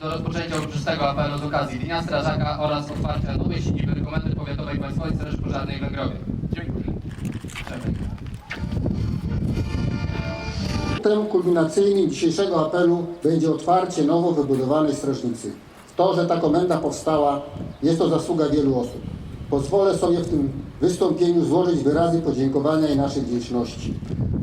do rozpoczęcia uroczystego apelu z okazji Dnia Strażaka oraz otwarcia nowej siedziby Komendy Powiatowej Państwowej Straży Pożarnej w Węgrowie. Dziękuję. Punktem kulminacyjnym dzisiejszego apelu będzie otwarcie nowo wybudowanej strażnicy. To, że ta komenda powstała, jest to zasługa wielu osób. Pozwolę sobie w tym wystąpieniu złożyć wyrazy podziękowania i naszej wdzięczności.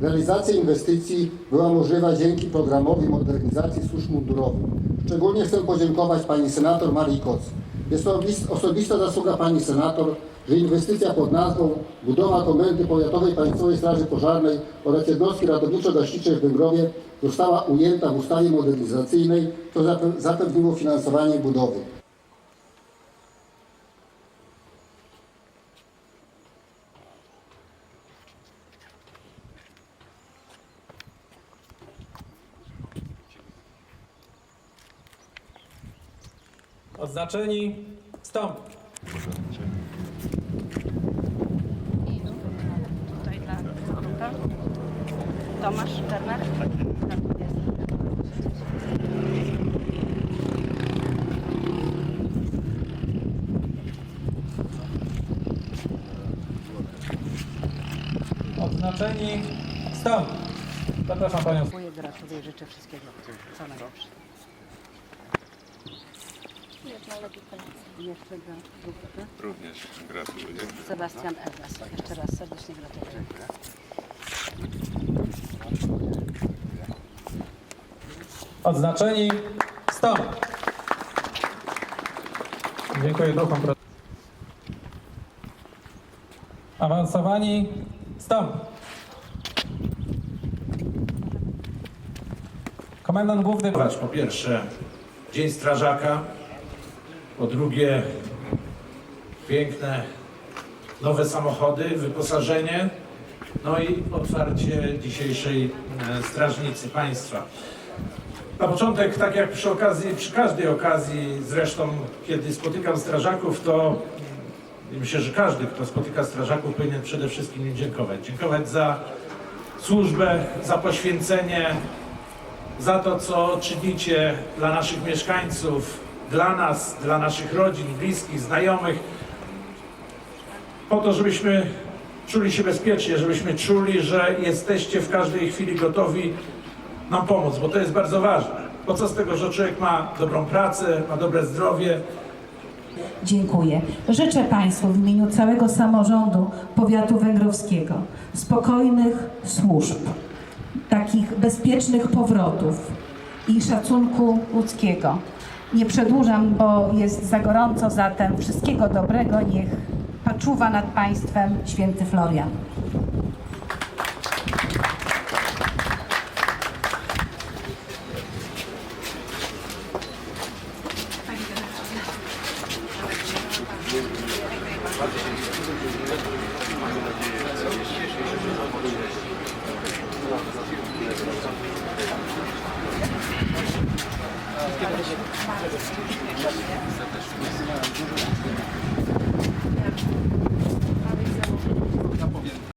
Realizacja inwestycji była możliwa dzięki programowi modernizacji służb mundurowych. Szczególnie chcę podziękować pani senator Marii Koc. Jest to obis- osobista zasługa pani senator, że inwestycja pod nazwą budowa Komendy Powiatowej Państwowej Straży Pożarnej oraz jednostki ratowniczo-gaśniczej w Węgrowie została ujęta w ustawie modernizacyjnej, co zape- zapewniło finansowanie budowy. Odznaczeni wstąp. Tutaj dla grupy. Tomasz Werner. Jest. Odznaczeni wstąp. Zapraszam Panią. Dziękuję, gratuluję, życzę wszystkiego co najlepsze. Jeszcze grupy. Również gratuluję. Sebastian Egas. Jeszcze raz serdecznie gratuluję. Odznaczeni wstąp. Dziękuję druhom. pro- Awansowani wstąp. Komendant główny. Po pierwsze, Dzień Strażaka. Po drugie, piękne nowe samochody, wyposażenie. No i otwarcie dzisiejszej e, Strażnicy Państwa. Na początek, tak jak przy okazji, przy każdej okazji, zresztą kiedy spotykam strażaków, to myślę, że każdy, kto spotyka strażaków, powinien przede wszystkim im dziękować. Dziękować za służbę, za poświęcenie, za to, co czynicie dla naszych mieszkańców, dla nas, dla naszych rodzin, bliskich, znajomych, po to, żebyśmy czuli się bezpiecznie, żebyśmy czuli, że jesteście w każdej chwili gotowi nam pomóc, bo to jest bardzo ważne. Bo co z tego, że człowiek ma dobrą pracę, ma dobre zdrowie, Dziękuję. Życzę Państwu w imieniu całego samorządu powiatu węgrowskiego spokojnych służb, takich bezpiecznych powrotów i szacunku ludzkiego. Nie przedłużam, bo jest za gorąco, zatem wszystkiego dobrego. Niech paczuwa nad Państwem święty Florian. Дякую.